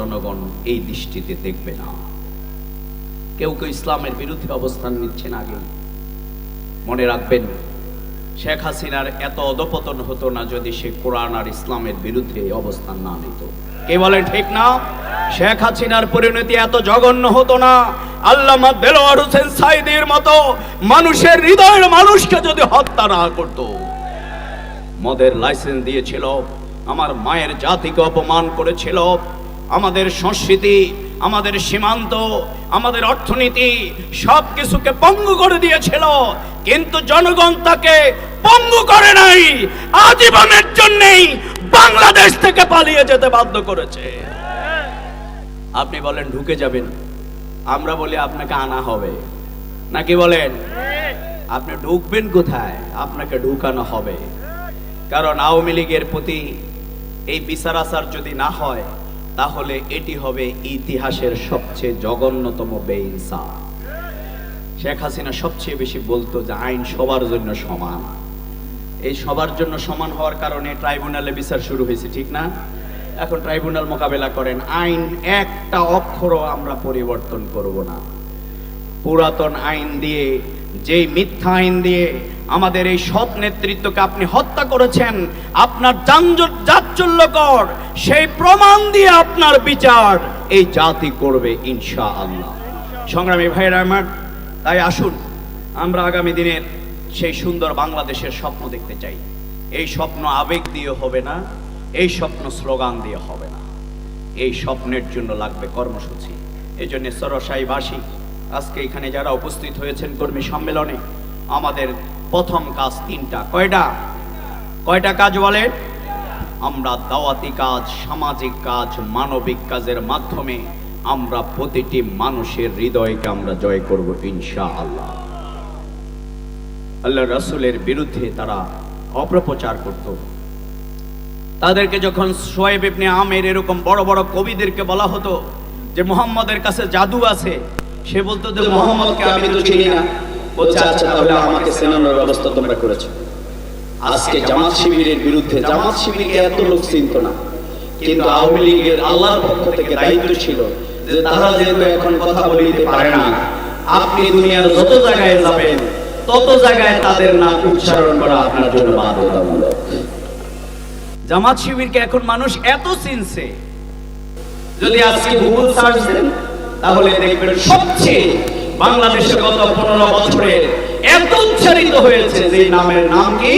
জনগণ এই দৃষ্টিতে দেখবে না। কেউ কেউ ইসলামের বিরুদ্ধে অবস্থান নিচ্ছেন আগে। মনে রাখবেন, শেখ হাসিনার এত অধপতন হতো না যদি সে কোরআন আর ইসলামের বিরুদ্ধে অবস্থান না নিত। কে বলেন ঠিক না? শেখ হাসিনার পরিণতি এত জঘন্য হতো না। আল্লামা দেলোয়ার হোসেন সাইদের মতো মানুষের হৃদয়ের মানুষকে যদি হত্যা না করতো। মদের লাইসেন্স দিয়েছিল, আমার মায়ের জাতিকে অপমান করেছিল আমাদের সংস্কৃতি, আমাদের সীমান্ত, আমাদের অর্থনীতি সব কিছুকে পঙ্গু করে দিয়েছিল। কিন্তু জনগণ তাকে পঙ্গু করে নাই, আজীবনের জন্যই বাংলাদেশ থেকে পালিয়ে যেতে বাধ্য করেছে। আপনি বলেন, ঢুকে যাবেন। আমরা বলি, আপনাকে আনা হবে। নাকি বলেন, আপনি ঢুকবেন কোথায়? আপনাকে ঢুকানো হবে। কারণ আওয়ামী লীগের প্রতি এই বিচার আচার যদি না হয় তাহলে এটি হবে ইতিহাসের সবচেয়ে জঘন্যতম বেইনসা। শেখ হাসিনা সবচেয়ে বেশি বলতো যে আইন সবার জন্য সমান। এই সবার জন্য সমান হওয়ার কারণে ট্রাইব্যুনালে বিচার শুরু হয়েছে, ঠিক না? এখন ট্রাইব্যুনাল মোকাবেলা করেন, আইন একটা অক্ষরও আমরা পরিবর্তন করব না। পুরাতন আইন দিয়ে যেই মিথ্যা আইন দিয়ে আমাদের এই সৎ নেতৃত্বকে আপনি হত্যা করেছেন, আপনার যানজট জাচ্চল্যকর সেই প্রমাণ দিয়ে আপনার বিচার এই জাতি করবে ইনশা আল্লাহ সংগ্রামী ভাইয়েরা আমার, তাই আসুন, আমরা আগামী দিনের সেই সুন্দর বাংলাদেশের স্বপ্ন দেখতে চাই। এই স্বপ্ন আবেগ দিয়ে হবে না, এই স্বপ্ন স্লোগান দিয়ে হবে না। এই স্বপ্নের জন্য লাগবে কর্মসূচি। এই জন্য সরসাইবাসী আজকে এখানে যারা উপস্থিত হয়েছেন কর্মী সম্মেলনে, আমাদের প্রথম কাজ তিনটা। কয়টা? কয়টা কাজ বলেন? আমরা দাওয়াতি কাজ, সামাজিক কাজ, মানবিক কাজের মাধ্যমে আমরা প্রতিটি মানুষের হৃদয়কে আমরা জয় করব ইনশা আল্লাহ আল্লাহ রসুলের বিরুদ্ধে তারা অপপ্রচার করত। তাদেরকে যখন সোয়েব ইবনে আমের এরকম বড় বড় কবিদেরকে বলা হতো যে, মোহাম্মদের কাছে জাদু আছে। সে বলতো যে মোহাম্মদকে আমি তো চিনি না। বলছে আচ্ছা তাহলে আমাকে চেনানোর ব্যবস্থা তোমরা করেছ আজকে জামাত শিবিরের বিরুদ্ধে জামাত শিবিরকে এত লোক চিনত না। কিন্তু আওয়ামী লীগের আল্লাহর পক্ষ থেকে দায়িত্ব ছিল যে তারা যেহেতু এখন কথা বলিতে পারে না। আপনি দুনিয়ার যত জায়গায় যাবেন তত জায়গায় তাদের নাম উচ্চারণ করা আপনার জন্য বাধ্যতামূলক। জামাত শিবিরকে এখন মানুষ এত চিনছে। যদি আজকে গুগল সার্চ দেন তাহলে দেখবেন সবচেয়ে বাংলাদেশে গত পনেরো বছরে এত উচ্চারিত হয়েছে যে নামের নাম কি?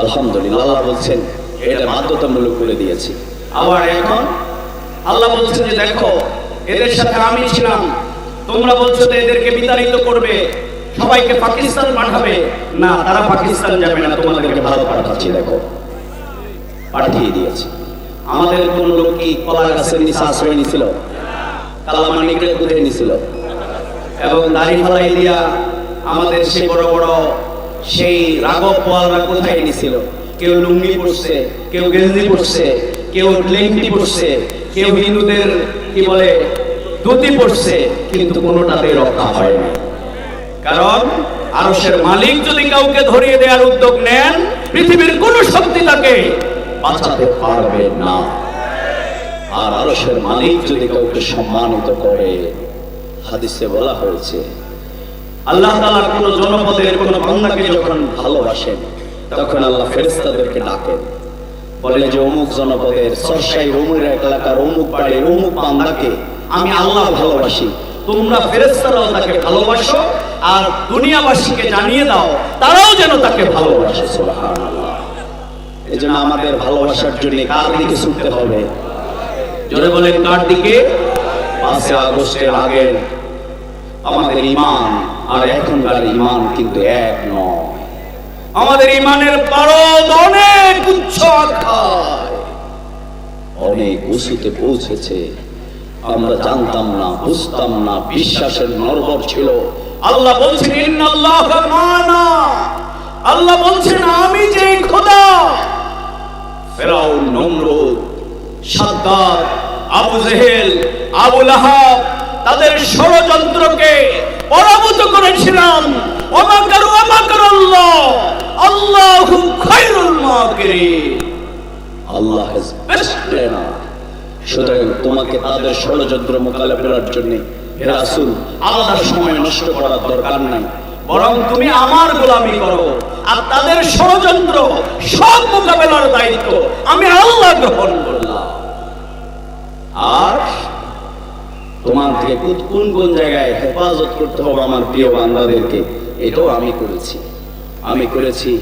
আলহামদুলিল্লাহ, আল্লাহ বলছেন, এটা বাধ্যতামূলক করে আবার এখন আল্লাহ যে দেখো, এদের সাথে আমি ছিলাম। তোমরা বলছো যে এদেরকে বিতাড়িত করবে, সবাইকে পাকিস্তান পাঠাবে। না, তারা পাকিস্তান যাবে না, তোমাদেরকে ভারত পাঠাচ্ছি, দেখো। পাঠিয়ে দিয়েছি। আমাদের কোন লোক কি কলা গাছের নিচে আশ্রয় নিছিল? কালামানিকে কোথায় নিছিল। এবং দাড়ি ফালাই দিয়া আমাদের সে বড় বড় সেই রাগব পোয়ালরা কোথায় নিছিল? কেউ লুঙ্গি পরছে, কেউ গেঞ্জি পরছে, কেউ লেংটি পরছে, কেউ হিন্দুদের, কি বলে, ধুতি পরছে, কিন্তু কোনোটাতেই রক্ষা হয়নি কারণ আরশের মালিক যদি কাউকে ধরিয়ে দেওয়ার উদ্যোগ নেন, পৃথিবীর কোন শক্তি তাকে বাঁচাতে পারবে না। আর আরশের মালিক যদি কাউকে সম্মানিত করে, হাদিসে বলা হয়েছে, আল্লাহ তাআলা কোন জনপদের কোন বান্দাকে যখন ভালোবাসেন, তখন আল্লাহ ফেরেশতাদেরকে ডাকেন। বলে যে, অমুক জনপদের সরসাই অমুক এলাকার অমুক বাড়ির অমুক বান্দাকে আমি আল্লাহ ভালোবাসি। তোমরা ফেরেশতারাও তাকে ভালোবাসো, আর দুনিয়াবাসীকে জানিয়ে দাও, তারাও যেন তাকে ভালোবাসে। সুবহানাল্লাহ। এই জন্য আমাদের ভালোবাসার জন্য কার দিকে ছুটতে হবে? জোরে বলেন কার দিকে? পাঁচে আগস্টের আগে আমাদের ইমান আর এখনকার ইমান কিন্তু এক নয়। আমাদের ইমানের পারদ অনেক উচ্চ অনেক উঁচুতে পৌঁছেছে। আমরা জানতাম না বুঝতাম না বিশ্বাসের নরবর ছিল। আল্লাহ বলছেন মানা আল্লাহ বলছেন আমি যে খোদা। ফেরাউন, নমরুদ আবু জেহেল, আবু লাহাব, তাদের ষড়যন্ত্রকে পরাভূত করেছিলাম। ওমাকারু ওমাকার আল্লাহ। আল্লাহু খায়রুল আল্লাহ হ্যাজ বেস্ট সুতরাং তোমাকে তাদের ষড়যন্ত্র মোকাবেলার জন্য হে রাসূল, আলাদা সময় নষ্ট করার দরকার নাই। বরং তুমি আমার গোলামি করো। আর তাদের ষড়যন্ত্র সব মোকাবেলার দায়িত্ব আমি আল্লাহ গ্রহণ করলাম। আর তোমার থেকে কোন- কোন জায়গায় হেফাজত করতে হবে আমার প্রিয় বান্দাদেরকে? এটাও আমি করেছি। আমি করেছি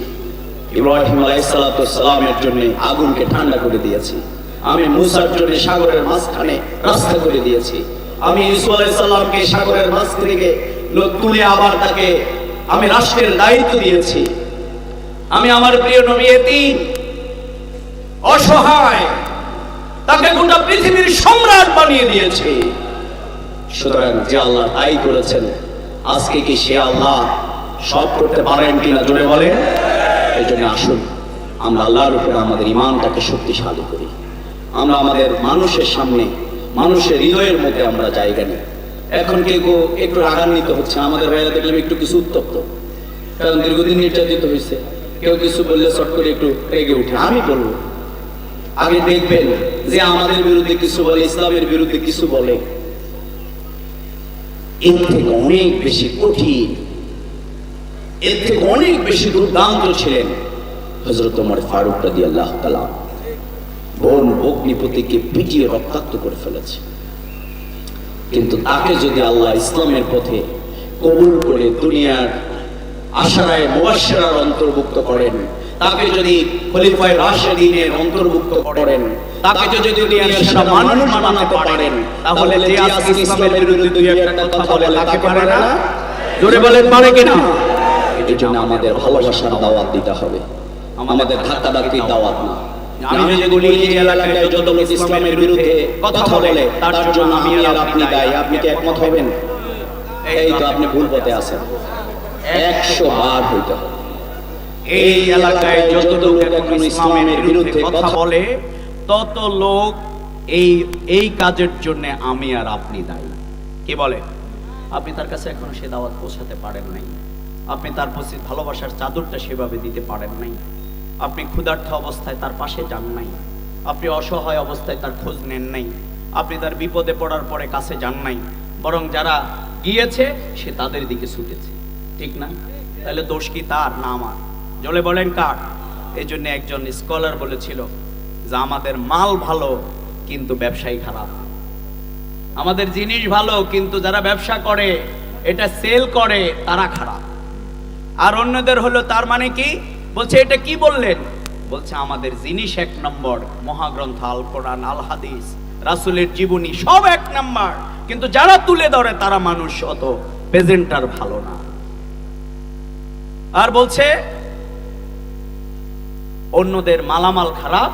ইব্রাহিম আলাইসালামের জন্য আগুনকে ঠান্ডা করে দিয়েছি। আমি মুসার জন্য সাগরের মাঝখানে রাস্তা করে দিয়েছি। আমি ইসু আলাইসাল্লামকে সাগরের মাঝ থেকে তুলে আবার তাকে আমি রাষ্ট্রের দায়িত্ব দিয়েছি। আমি আমার প্রিয় নবী এতিম, অসহায়, তাকে গোটা পৃথিবীর সম্রাট বানিয়ে দিয়েছে। সুতরাং যে আল্লাহ তাই করেছেন, আজকে কি সে আল্লাহ সব করতে পারেন কিনা জোরে বলেন? এই জন্য আসুন, আমরা আল্লাহর উপরে আমাদের ইমানটাকে শক্তিশালী করি। আমরা আমাদের মানুষের সামনে, মানুষের হৃদয়ের মধ্যে আমরা জায়গা নিই। এখন কেউ একটু রাগান্বিত হচ্ছে, আমাদের ভাইরা দেখলাম একটু কিছু উত্তপ্ত। কারণ দীর্ঘদিন নির্যাতিত হয়েছে কেউ কিছু বললে চট করে একটু রেগে উঠে। আমি বলব। আগে দেখবেন যে আমাদের বিরুদ্ধে কিছু বলে, ইসলামের বিরুদ্ধে কিছু বলে। এর থেকে অনেক বেশি কঠিন। এর থেকে অনেক বেশি দুর্দান্ত ছিলেন হজরত ওমর ফারুক রাদি আল্লাহ তালাম বোন অগ্নিপতিকে পিটিয়ে রক্তাক্ত করে ফেলেছে। কিন্তু তাকে যদি আল্লাহ ইসলামের পথে কবুল করে দুনিয়ার আশারায় মুবাশশারার অন্তর্ভুক্ত করেন। তাকে যদি খলিফায় রাশেদিনের অন্তর্ভুক্ত করেন, তাকে যদি দুনিয়ার সেরা মানুষ বানাতে পারেন, তাহলে যে আজকে ইসলামের বিরুদ্ধে দুই একটা কথা বলে তাকে পারে না? জোরে বলেন, পারে কিনা এর জন্য আমাদের ভালোবাসার দাওয়াত দিতে হবে। আমাদের ধাক্কা ধাক্কির দাওয়াত না। আমি যদি বলি যে এলাকায় যত লোক ইসলামের বিরুদ্ধে কথা বলে, তার জন্য আমি আর আপনি দায়ী। আপনি কি একমত হবেন? এই তো আপনি ভুল পথে আছেন। একশো বার হইতে হবে। এই এলাকায় যত লোক এখন ইসলামের বিরুদ্ধে কথা বলে তত লোক এই এই কাজের জন্য আমি আর আপনি দায়ী। কি বলে? আপনি তার কাছে এখনও সে দাওয়াত পৌঁছাতে পারেন নাই। আপনি তার প্রতি ভালোবাসার চাদরটা সেভাবে দিতে পারেন নাই। আপনি ক্ষুধার্থ অবস্থায় তার পাশে যান নাই। আপনি অসহায় অবস্থায় তার খোঁজ নেন নাই। আপনি তার বিপদে পড়ার পরে কাছে যান নাই। বরং যারা গিয়েছে সে তাদের দিকে ছুটেছে। ঠিক না? তাহলে দোষ কি তার? না আমার। জলে বলেন কার? এই জন্য একজন স্কলার বলেছিল যে, আমাদের মাল ভালো, কিন্তু ব্যবসায়ী খারাপ। আমাদের জিনিস ভালো, কিন্তু যারা ব্যবসা করে, এটা সেল করে, তারা খারাপ। আর অন্যদের হলো তার মানে কি? বলছে, এটা কি বললেন? বলছে, আমাদের জিনিস এক নম্বর, মহাগ্রন্থ, আল কোরআন, আল হাদিস, রাসূলের জীবনী সব এক নম্বর। কিন্তু যারা তুলে ধরে, তারা মানুষ অত প্রেজেন্টার ভালো না। আর বলছে, অন্যদের মালামাল খারাপ,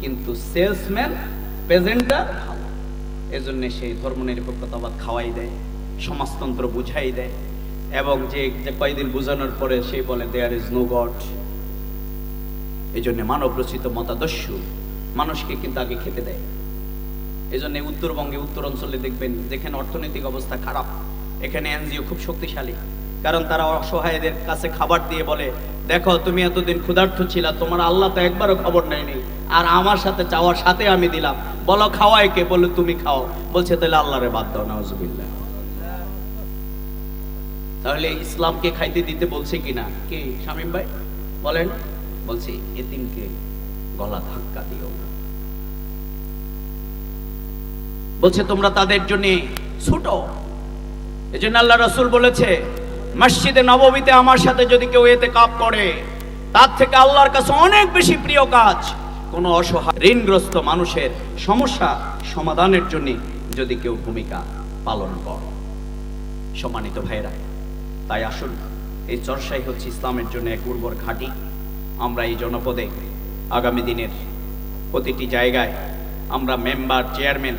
কিন্তু সেলসম্যান প্রেজেন্টার ভালো। এজন্য সেই ধর্মনিরপেক্ষতাবাদ খাওয়াই দেয়, সমাজতন্ত্র বুঝাই দেয়। এবং যে কয়দিন বোঝানোর পরে সে বলে দেয়ার ইজ নো গড এই জন্য মানব রচিত মতাদর্শ মানুষকে কিন্তু আগে খেতে দেয়। এই জন্য উত্তরবঙ্গে উত্তর অঞ্চলে দেখবেন যেখানে অর্থনৈতিক অবস্থা খারাপ, এখানে এনজিও খুব শক্তিশালী। কারণ তারা অসহায়দের কাছে খাবার দিয়ে বলে, দেখো, তুমি এতদিন ক্ষুধার্থ ছিলা, তোমার আল্লাহ তো একবারও খবর নেয়নি। আর আমার সাথে চাওয়ার সাথে আমি দিলাম। বলো খাওয়াই কে? বলে, তুমি খাও। বলছে, তাহলে আল্লাহরে বাদ দাও, নাউজুবিল্লাহ। তাহলে ইসলামকে খাইতে দিতে বলছে কিনা? কি? শামীম ভাই? বলেন। বলছি, এতিমকে গলা ধাক্কা দিও বলছে, তোমরা তাদের জন্য ছুটো। এই জন্য আল্লাহ রসুল বলেছে মসজিদে নবমীতে আমার সাথে যদি কেউ এতে কাপ করে, তার থেকে আল্লাহর কাছে অনেক বেশি প্রিয় কাজ। কোনো অসহায়, ঋণগ্রস্ত মানুষের সমস্যা সমাধানের জন্য যদি কেউ ভূমিকা পালন করে। সম্মানিত ভাইরা তাই আসুন, এই চর্চাই হচ্ছে ইসলামের জন্য এক উর্বর ঘাঁটি। আমরা এই জনপদে আগামী দিনের প্রতিটি জায়গায় আমরা মেম্বার, চেয়ারম্যান,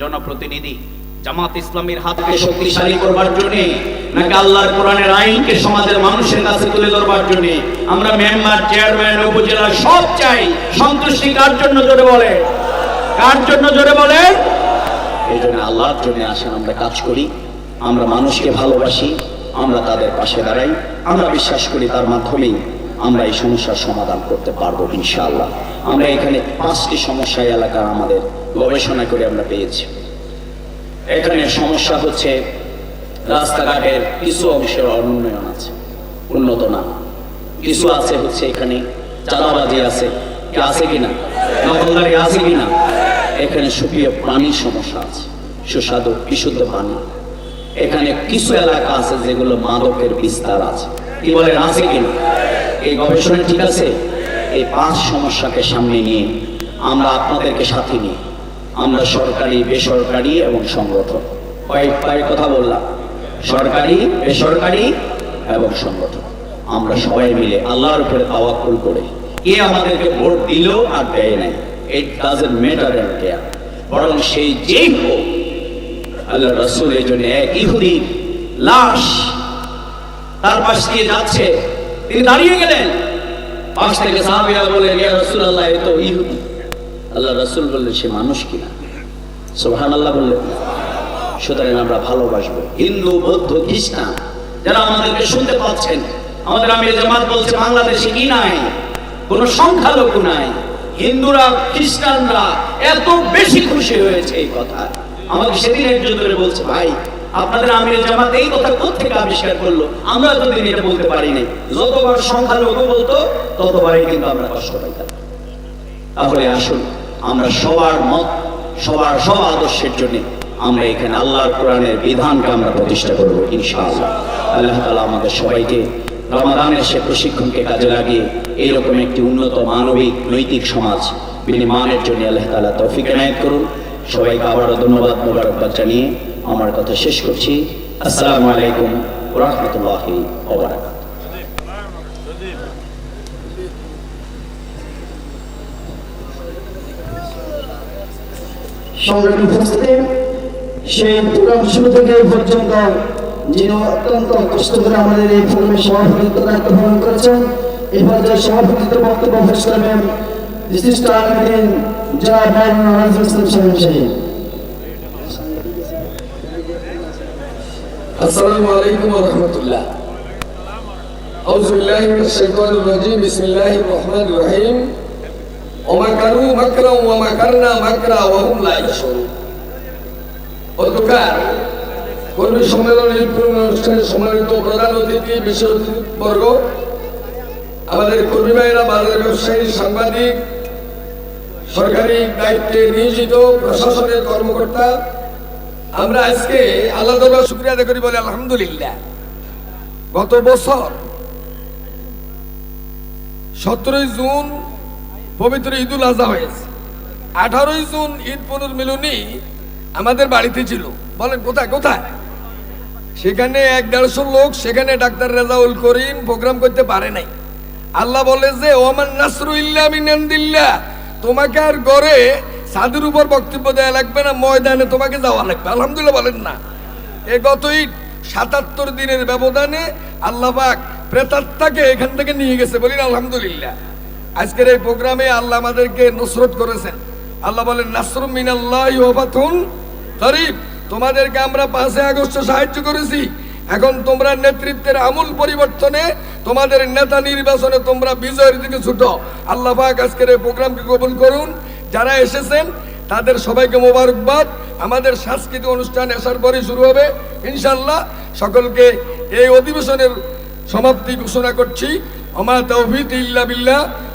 জনপ্রতিনিধি জামাত ইসলামীর হাতকে শক্তিশালী করবার জন্য, নাকি আল্লাহর কোরআনের আইনকে সমাজের মানুষের কাছে তুলে ধরবার জন্য, আমরা মেম্বার চেয়ারম্যান উপজেলা সব চাই, সন্তুষ্টি কার জন্য জোরে বলে? কার জন্য জোরে বলে? এই জন্য আল্লাহর জন্য আসেন, আমরা কাজ করি, আমরা মানুষকে ভালোবাসি, আমরা তাদের পাশে দাঁড়াই, আমরা বিশ্বাস করি তার মাধ্যমেই আমরা এই সমস্যার সমাধান করতে পারব, ইনশাআল্লাহ। আমরা এখানে পাঁচটি সমস্যা এই এলাকার আমাদের গবেষণা করে আমরা পেয়েছি। এখানে সমস্যা হচ্ছে রাস্তাঘাটের কিছু অংশের অনুন্নয়ন আছে, উন্নত না। কিছু আছে হচ্ছে এখানে চাঁদাবাজি আছে আছে কিনা? নকলদারি আছে কিনা? এখানে সুপ্রিয় পানির সমস্যা আছে, সুস্বাদু, বিশুদ্ধ পানি। এখানে কিছু এলাকা আছে যেগুলো মাদকের বিস্তার আছে। কি বলেন, আছে কিনা? এই গবেষণা ঠিক আছে? এই পাঁচ সমস্যাকে সামনে নিয়ে আমরা আপনাদেরকে সাথে নিয়ে আমরা সরকারি, বেসরকারি এবং সংগঠন কয়েক কয়েক কথা বললাম। সরকারি, বেসরকারি এবং সংগঠন আমরা সবাই মিলে আল্লাহর উপরে তাওয়াক্কুল করে। কে আমাদেরকে ভোট দিল আর দেয় নাই it doesn't matter and care বরং সেই যেই হোক আল্লাহ এই জন্য এক ইহুদি লাশ তার পাশ দিয়ে যাচ্ছে। তিনি দাঁড়িয়ে গেলেন। পাশ থেকে সাহাবিরা ইয়া রসুল আল্লাহ এ তো ইহুদি। আল্লাহ রসুল বললেন সে মানুষ কিনা? সোহান আল্লাহ বললেন সুতরাং আমরা ভালোবাসবো। হিন্দু, বৌদ্ধ, খ্রিস্টান, যারা আমাদেরকে শুনতে পাচ্ছেন, আমাদের আমির জামাত বলছে, বাংলাদেশে কি নাই? কোনো সংখ্যালঘু নাই। হিন্দুরা, খ্রিস্টানরা এত বেশি খুশি হয়েছে এই কথা। আমাকে সেদিন একজন ধরে বলছে, ভাই, আপনাদের আমির জামাত এই কথা কোথেকে আবিষ্কার করল? আমরা এতদিন এটা বলতে পারি নাই যতবার সংখ্যালঘু বলতো, ততবারই কিন্তু আমরা কষ্ট পাইতাম। তাহলে আসুন আমরা সবার মত, সবার সব আদর্শের জন্য আমরা এখানে আল্লাহর কোরআনের বিধানকে আমরা প্রতিষ্ঠা করব, ইনশাআল্লাহ। আল্লাহ তালা আমাদের সবাইকে রমাদানের সে প্রশিক্ষণকে কাজে লাগিয়ে এইরকম একটি উন্নত মানবিক, নৈতিক সমাজ বিনির্মাণের জন্য আল্লাহ তালা তৌফিক এনায়ত করুন। সবাইকে আবারও ধন্যবাদ, মোবারকবাদ জানিয়ে আমার কথা শেষ করছি। আসসালামু আলাইকুম রহমতুল্লাহি ওবরাকাত সংগ্রামী উপস্থিতি সেই প্রোগ্রাম শুরু থেকে এই পর্যন্ত যিনি অত্যন্ত কষ্ট করে আমাদের এই প্রোগ্রামের সভাপতিত্ব দায়িত্ব পালন করেছেন এই পর্যায়ে সভাপতিত্ব বক্তব্য পেশ করবেন বিশিষ্ট আলমদিন জনাব মাইনুল নাজিম ইসলাম সাহেব সাহেব السلام عليكم ورحمة الله أعوذ بالله من الشيطان الرجيم بسم الله الرحمن الرحيم ومكروا مكرا ومكرنا مكرا وهم لا يشعرون অধ্যকার কর্মী সম্মেলনের পূর্ণ অনুষ্ঠানে সম্মানিত প্রধান অতিথি বিশেষ অতিথিবর্গ আমাদের কর্মী ভাইয়েরা বাজার ব্যবসায়ী সাংবাদিক সরকারি দায়িত্বে নিয়োজিত প্রশাসনের কর্মকর্তা আমরা আজকে আল্লাহ দরবার শুক্রিয়া আদায় করি বলে আলহামদুলিল্লাহ গত বছর সতেরোই জুন পবিত্র ঈদুল আজহা হয়েছে। আঠারোই জুন ঈদ পুনর্মিলনী আমাদের বাড়িতে ছিল। বলেন, কোথায় কোথায়? সেখানে এক দেড়শো লোক, সেখানে ডাক্তার রেজাউল করিম প্রোগ্রাম করতে পারে নাই। আল্লাহ বলে যে ওমান নাসরু ইল্লা মিনান্দিল্লাহ তোমাকে আর গড়ে ছাদের উপর বক্তব্য দেওয়া লাগবে না, ময়দানে তোমাকে যাওয়া লাগবে। আলহামদুলিল্লাহ বলেন না। এ গত ঈদ সাতাত্তর দিনের ব্যবধানে আল্লাহ পাক প্রেতাত্মাকে এখান থেকে নিয়ে গেছে বলি আলহামদুলিল্লাহ। আজকের এই প্রোগ্রামে আল্লাহ আমাদেরকে নসরত করেছেন। আল্লাহ বলেন, নাসরুম মিনাল্লাহ ওয়াফাতুন করিব। তোমাদেরকে আমরা পাঁচে আগস্ট সাহায্য করেছি। এখন তোমরা নেতৃত্বের আমূল পরিবর্তনে তোমাদের নেতা নির্বাচনে তোমরা বিজয়ের দিকে ছুটো। আল্লাহ পাক আজকের এই প্রোগ্রামকে কবুল করুন। যারা এসেছেন, তাদের সবাইকে মোবারকবাদ। আমাদের সাংস্কৃতিক অনুষ্ঠান আসার পরে শুরু হবে। ইনশাল্লাহ সকলকে এই অধিবেশনের সমাপ্তি ঘোষণা করছি। আমা তৌফিক ইল্লা বিল্লাহ।